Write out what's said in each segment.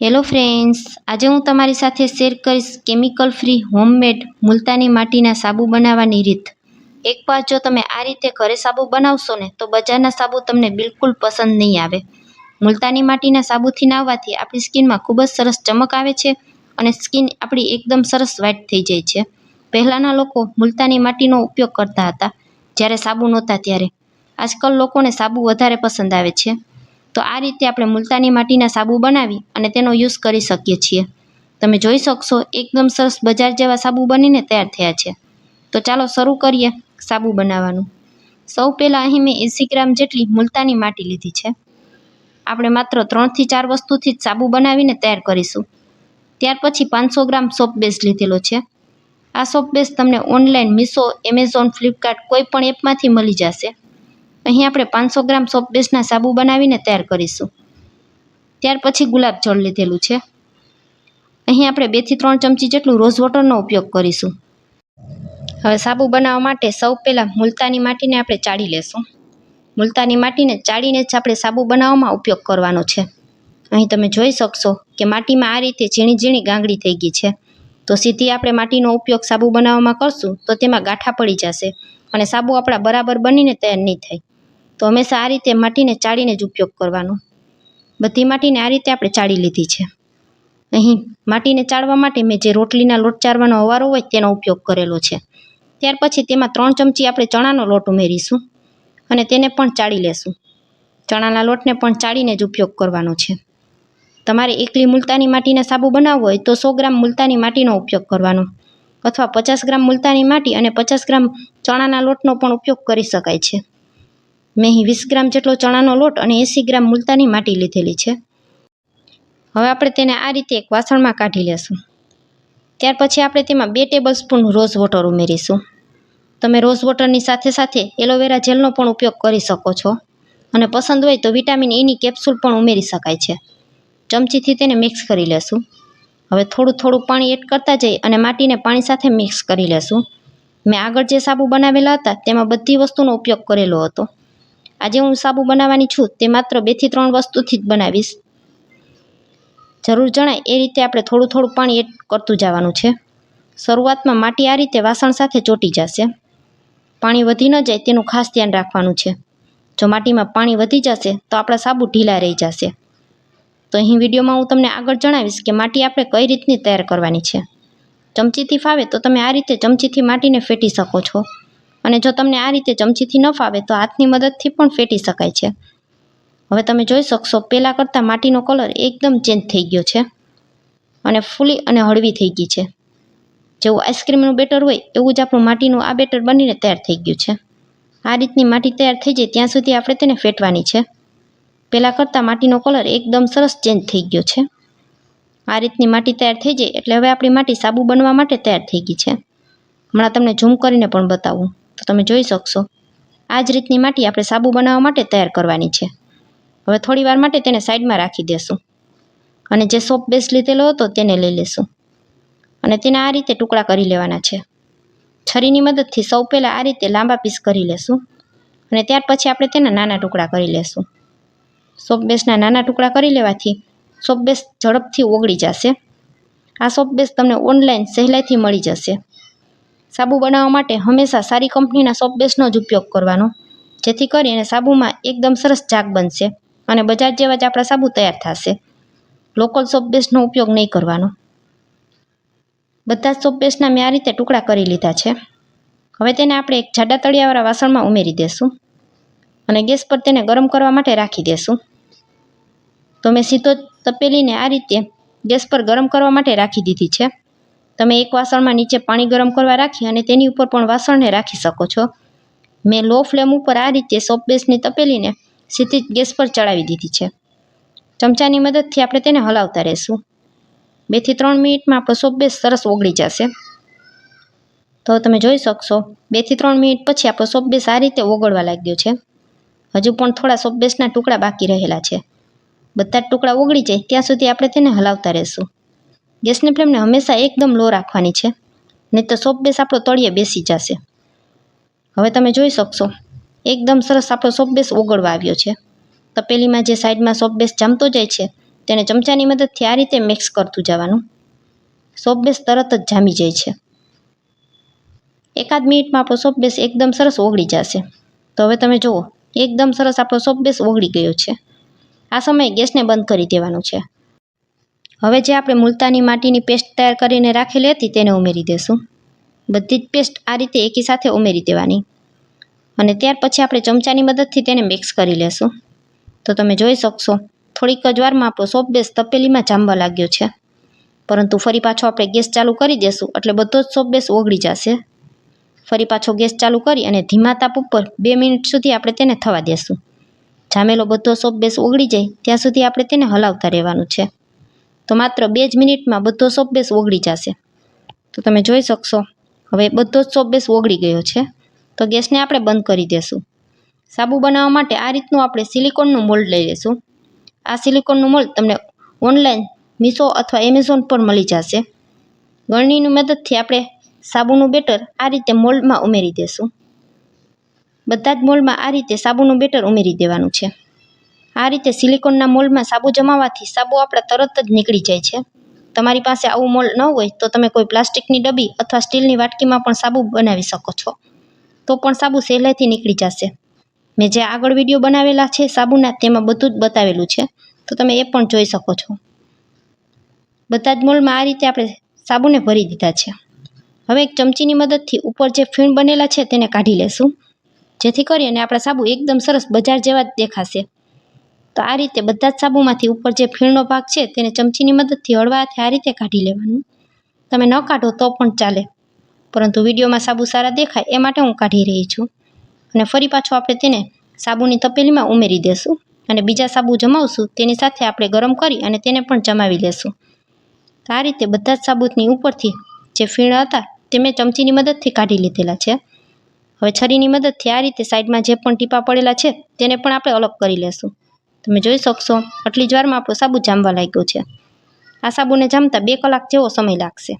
Hello friends આજે હું તમારી સાથે શેર કરીશ કેમિકલ ફ્રી હોમમેડ મુલતાની માટીના સાબુ બનાવવાની રીત. એકવાર જો તમે આ રીતે ઘરે સાબુ બનાવશો ને, તો બજારના સાબુ તમને બિલકુલ પસંદ નહીં આવે. મુલતાની માટીના સાબુથી નાહવાથી આપણી સ્કિનમાં ખૂબ જ સરસ ચમક આવે છે અને સ્કિન આપણી એકદમ સરસ વ્હાઇટ થઈ જાય છે. પહેલાંના લોકો મુલતાની માટીનો ઉપયોગ કરતા હતા, જ્યારે સાબુ નહોતા ત્યારે. આજકાલ લોકોને સાબુ વધારે પસંદ આવે છે. તો આ રીતે આપણે મુલતાની માટીના સાબુ બનાવી અને તેનો યુઝ કરી શકીએ છીએ. તમે જોઈ શકશો, એકદમ સરસ બજાર જેવા સાબુ બનીને તૈયાર થયા છે. તો ચાલો શરૂ કરીએ સાબુ બનાવવાનું. સૌ પહેલાં અહીં મેં એંસી ગ્રામ જેટલી મુલતાની માટી લીધી છે. આપણે માત્ર ત્રણથી ચાર વસ્તુથી જ સાબુ બનાવીને તૈયાર કરીશું. ત્યાર પછી પાંચસો ગ્રામ સોપ બેઝ લીધેલો છે. આ સોપ બેઝ તમને ઓનલાઈન મીશો એમેઝોન ફ્લિપકાર્ટ કોઈ પણ એપમાંથી મળી જશે. અહીં આપણે પાંચસો ગ્રામ સોપ સાબુ બનાવીને તૈયાર કરીશું. ત્યાર પછી ગુલાબ જળ લીધેલું છે. અહીં આપણે બેથી ત્રણ ચમચી જેટલું રોઝ વોટરનો ઉપયોગ કરીશું. હવે સાબુ બનાવવા માટે સૌ પહેલાં મુલતાની માટીને આપણે ચાળી લેશું. મુલતાની માટીને ચાળીને જ આપણે સાબુ બનાવવામાં ઉપયોગ કરવાનો છે. અહીં તમે જોઈ શકશો કે માટીમાં આ રીતે ઝીણી ઝીણી ગાંગડી થઈ ગઈ છે. તો સીધી આપણે માટીનો ઉપયોગ સાબુ બનાવવામાં કરશું તો તેમાં ગાંઠા પડી જશે અને સાબુ આપણા બરાબર બનીને તૈયાર નહીં થાય. તો હંમેશા આ રીતે માટીને ચાળીને જ ઉપયોગ કરવાનો. બધી માટીને આ રીતે આપણે ચાળી લીધી છે. અહીં માટીને ચાળવા માટે મેં જે રોટલીના લોટ ચારવાનો અવારો હોય તેનો ઉપયોગ કરેલો છે. ત્યાર પછી તેમાં ત્રણ ચમચી આપણે ચણાનો લોટ ઉમેરીશું અને તેને પણ ચાળી લેશું. ચણાના લોટને પણ ચાળીને જ ઉપયોગ કરવાનો છે. તમારે એકલી મુલતાની માટીના સાબુ બનાવવો હોય તો સો ગ્રામ મુલતાની માટીનો ઉપયોગ કરવાનો. અથવા પચાસ ગ્રામ મુલતાની માટી અને પચાસ ગ્રામ ચણાના લોટનો પણ ઉપયોગ કરી શકાય છે. મેં અહીં વીસ ગ્રામ જેટલો ચણાનો લોટ અને એંસી ગ્રામ મુલતાની માટી લીધેલી છે. હવે આપણે તેને આ રીતે એક વાસણમાં કાઢી લેશું. ત્યાર પછી આપણે તેમાં બે ટેબલ સ્પૂન રોઝ વોટર ઉમેરીશું. તમે રોઝ વોટરની સાથે સાથે એલોવેરા જેલનો પણ ઉપયોગ કરી શકો છો. અને પસંદ હોય તો વિટામિન ઈની કેપ્સ્યુલ પણ ઉમેરી શકાય છે. ચમચીથી તેને મિક્સ કરી લેશું. હવે થોડું થોડું પાણી એડ કરતા જઈ અને માટીને પાણી સાથે મિક્સ કરી લેશું. મેં આગળ જે સાબુ બનાવેલા હતા તેમાં બધી વસ્તુનો ઉપયોગ કરેલો હતો. આજે હું સાબુ બનાવવાની છું, તે માત્ર બેથી ત્રણ વસ્તુથી જ બનાવીશ. જરૂર જણાય, એ રીતે આપણે થોડું થોડું પાણી એડ કરતું જવાનું છે. શરૂઆતમાં માટી આ રીતે વાસણ સાથે ચોટી જશે. પાણી વધી ન જાય તેનું ખાસ ધ્યાન રાખવાનું છે. જો માટીમાં પાણી વધી જશે, તો આપણા સાબુ ઢીલા રહી જશે. તો અહીં વિડીયોમાં હું તમને આગળ જણાવીશ કે માટી આપણે કઈ રીતની તૈયાર કરવાની છે. ચમચીથી ફાવે તો તમે આ રીતે ચમચીથી માટીને ફેટી શકો છો. અને જો તમને આ રીતે ચમચીથી ન ફાવે તો હાથની મદદથી પણ ફેટી શકાય છે. હવે તમે જોઈ શકશો પહેલાં કરતાં માટીનો કલર એકદમ ચેન્જ થઈ ગયો છે અને ફૂલી અને હળવી થઈ ગઈ છે. જેવું આઈસ્ક્રીમનું બેટર હોય એવું જ આપણું માટીનું આ બેટર બનીને તૈયાર થઈ ગયું છે. આ રીતની માટી તૈયાર થઈ જાય ત્યાં સુધી આપણે તેને ફેટવાની છે. પહેલાં કરતાં માટીનો કલર એકદમ સરસ ચેન્જ થઈ ગયો છે. આ રીતની માટી તૈયાર થઈ જાય એટલે હવે આપણી માટી સાબુ બનવા માટે તૈયાર થઈ ગઈ છે. હમણાં તમને ઝૂમ કરીને પણ બતાવું. તો તમે જોઈ શકશો. આ જ રીતની માટી આપણે સાબુ બનાવવા માટે તૈયાર કરવાની છે. હવે થોડી વાર માટે તેને સાઈડમાં રાખી દેશું. અને જે સોપ બેઝ લીધેલો હતો તેને લઈ લેશું. અને તેના આ રીતે ટુકડા કરી લેવાના છે. છરીની મદદથી સૌ પહેલાં આ રીતે લાંબા પીસ કરી લેશું. અને ત્યાર પછી આપણે તેના નાના ટુકડા કરી લેશું. સોપ બેસના નાના ટુકડા કરી લેવાથી સોપ બેસ ઝડપથી ઓગળી જશે. આ સોપ બેસ તમને ઓનલાઈન સહેલાઈથી મળી જશે. સાબુ બનાવવા માટે હંમેશા સારી કંપનીના સોપ બેસનો જ ઉપયોગ કરવાનો. જેથી કરીને સાબુમાં એકદમ સરસ જાગ બનશે અને બજાર જેવા જ આપણા સાબુ તૈયાર થશે. લોકલ સોપ બેસનો ઉપયોગ નહીં કરવાનો. બધા જ સોપ બેસના મેં આ રીતે ટુકડા કરી લીધા છે. હવે તેને આપણે એક જાડા તળિયાવાળા વાસણમાં ઉમેરી દેશું અને ગેસ પર તેને ગરમ કરવા માટે રાખી દેશું. તો મેં સીધો તપેલીને આ રીતે ગેસ પર ગરમ કરવા માટે રાખી દીધી છે. તમે એક વાસણમાં નીચે પાણી ગરમ કરવા રાખી અને તેની ઉપર પણ વાસણને રાખી શકો છો. મેં લો ફ્લેમ ઉપર આ રીતે સોપ બેસની તપેલીને સીધી જ ગેસ પર ચડાવી દીધી છે. ચમચાની મદદથી આપણે તેને હલાવતા રહેશું. બેથી ત્રણ મિનિટમાં આપણો સોપ બેસ સરસ ઓગળી જશે. તો તમે જોઈ શકશો બેથી ત્રણ મિનિટ પછી આપણો સોપ બેસ આ રીતે ઓગળવા લાગ્યો છે. હજુ પણ થોડા સોપ બેસના ટુકડા બાકી રહેલા છે. બધા જ ટુકડા ઓગળી જાય, ત્યાં સુધી આપણે તેને હલાવતા રહેશું. ગેસની ફ્લેમને હંમેશા એકદમ લો રાખવાની છે, નહીં તો સોપ બેસ આપણો તળિયે બેસી જશે. હવે તમે જોઈ શકશો, એકદમ સરસ આપણો સોપ બેસ ઓગળવા આવ્યો છે. તપેલીમાં જે સાઈડમાં સોપ બેસ જામતો જાય છે, તેને ચમચાની મદદથી આ રીતે મિક્સ કરતું જવાનું. સોપ બેસ તરત જ જામી જાય છે. એકાદ મિનિટમાં આપણો સોપ બેસ એકદમ સરસ ઓગળી જશે. તો હવે તમે જુઓ, એકદમ સરસ આપણો સોપ બેસ ઓગળી ગયો છે. આ સમયે ગેસને બંધ કરી દેવાનું છે. હવે જે આપણે મુલતાની માટીની પેસ્ટ તૈયાર કરીને રાખેલી હતી તેને ઉમેરી દેશું. બધી જ પેસ્ટ આ રીતે એકી સાથે ઉમેરી દેવાની. અને ત્યાર પછી આપણે ચમચાની મદદથી તેને મિક્સ કરી લેશું. તો તમે જોઈ શકશો, થોડીક જ વારમાં આપણો સોપ બેસ તપેલીમાં જામવા લાગ્યો છે. પરંતુ ફરી પાછો આપણે ગેસ ચાલુ કરી દેશું, એટલે બધો જ સોપ બેસ ઓગળી જશે. ફરી પાછો ગેસ ચાલુ કરી અને ધીમા તાપ ઉપર બે મિનિટ સુધી આપણે તેને થવા દેશું. જામેલો બધો સોપ બેસ ઓગળી જાય, ત્યાં સુધી આપણે તેને હલાવતા રહેવાનું છે. તો માત્ર બે જ મિનિટમાં બધો સોપ બેસ ઓગળી જશે. તો તમે જોઈ શકશો, હવે બધો જ સોપ બેસ ઓગળી ગયો છે. તો ગેસને આપણે બંધ કરી દેશું. સાબુ બનાવવા માટે આ રીતનું આપણે સિલિકોનનું મોલ્ડ લઈ લઈશું આ સિલિકોનનું મોલ્ડ તમને ઓનલાઈન મીશો અથવા એમેઝોન પર મળી જશે. ગળણીની મદદથી આપણે સાબુનું બેટર આ રીતે મોલ્ડમાં ઉમેરી દેશું. બધા જ મોલ્ડમાં આ રીતે સાબુનું બેટર ઉમેરી દેવાનું છે. આ રીતે સિલિકોનના મોલ્ડમાં સાબુ જમાવવાથી સાબુ આપણા તરત જ નીકળી જાય છે. તમારી પાસે આવું મોલ ન હોય તો તમે કોઈ પ્લાસ્ટિકની ડબ્બી અથવા સ્ટીલની વાટકીમાં પણ સાબુ બનાવી શકો છો. તો પણ સાબુ સહેલાઈથી નીકળી જશે. મેં જે આગળ વીડિયો બનાવેલા છે સાબુના તેમાં બધું જ બતાવેલું છે. તો તમે એ પણ જોઈ શકો છો. બધા જ મોલમાં આ રીતે આપણે સાબુને ભરી દીધા છે. હવે એક ચમચીની મદદથી ઉપર જે ફીણ બનેલા છે તેને કાઢી લેશું. જેથી કરીને આપણા સાબુ એકદમ સરસ બજાર જેવા જ દેખાશે. તો આ રીતે બધા જ સાબુમાંથી ઉપર જે ફીણનો ભાગ છે તેને ચમચીની મદદથી હળવાથી આ રીતે કાઢી લેવાનું. તમે ન કાઢો તો પણ ચાલે. પરંતુ વિડીયોમાં સાબુ સારા દેખાય એ માટે હું કાઢી રહી છું. અને ફરી પાછું આપણે તેને સાબુની તપેલીમાં ઉમેરી દેશું અને બીજા સાબુ જમાવશું તેની સાથે આપણે ગરમ કરી અને તેને પણ જમાવી લેશું. તો આ રીતે બધા જ સાબુની ઉપરથી જે ફીણ હતા તે મેં ચમચીની મદદથી કાઢી લીધેલા છે. હવે છરીની મદદથી આ રીતે સાઈડમાં જે પણ ટીપા પડેલા છે તેને પણ આપણે અલગ કરી લેશું. તમે જોઈ શકશો, આટલી જ વારમાં આપણો સાબુ જામવા લાગ્યો છે. આ સાબુને જામતા બે કલાક જેવો સમય લાગશે.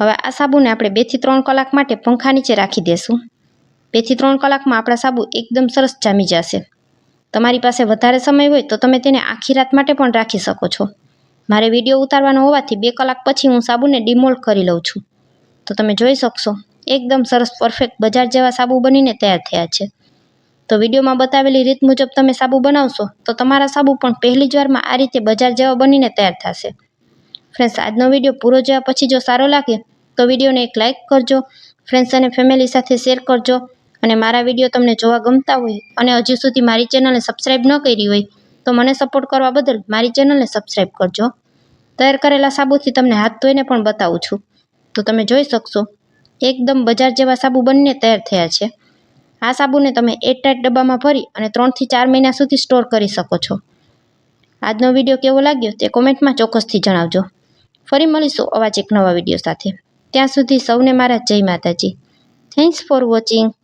હવે આ સાબુને આપણે બેથી ત્રણ કલાક માટે પંખા નીચે રાખી દેશું. બેથી ત્રણ કલાકમાં આપણા સાબુ એકદમ સરસ જામી જશે. તમારી પાસે વધારે સમય હોય તો તમે તેને આખી રાત માટે પણ રાખી શકો છો. મારે વીડિયો ઉતારવાનો હોવાથી બે કલાક પછી હું સાબુને ડિમોલ્ડ કરી લઉં છું. તો તમે જોઈ શકશો, એકદમ સરસ પરફેક્ટ બજાર જેવા સાબુ બનીને તૈયાર થયા છે. તો વિડીયોમાં બતાવેલી રીત મુજબ તમે સાબુ બનાવશો, તો તમારા સાબુ પણ પહેલી જ વારમાં આ રીતે બજાર જેવા બનીને તૈયાર થશે. ફ્રેન્ડ્સ, આજનો વીડિયો પૂરો જોયા પછી જો સારો લાગે, તો વિડીયોને એક લાઇક કરજો, ફ્રેન્ડ્સ અને ફેમિલી સાથે શેર કરજો, અને મારા વીડિયો તમને જોવા ગમતા હોય અને હજી સુધી મારી ચેનલને સબસ્ક્રાઈબ ન કરી હોય, તો મને સપોર્ટ કરવા બદલ મારી ચેનલને સબસ્ક્રાઈબ કરજો. તૈયાર કરેલા સાબુથી તમને હાથ ધોઈને પણ બતાવું છું. તો તમે જોઈ શકશો, એકદમ બજાર જેવા સાબુ બનીને તૈયાર થયા છે. આ સાબુને તમે એરટાઈટ ડબ્બામાં ભરી અને ત્રણથી ચાર મહિના સુધી સ્ટોર કરી શકો છો. આજનો વીડિયો કેવો લાગ્યો તે કોમેન્ટમાં ચોક્કસથી જણાવજો. ફરી મળીશું અવાજ એક નવા વીડિયો સાથે. ત્યાં સુધી સૌને મારા જય માતાજી. Thanks for watching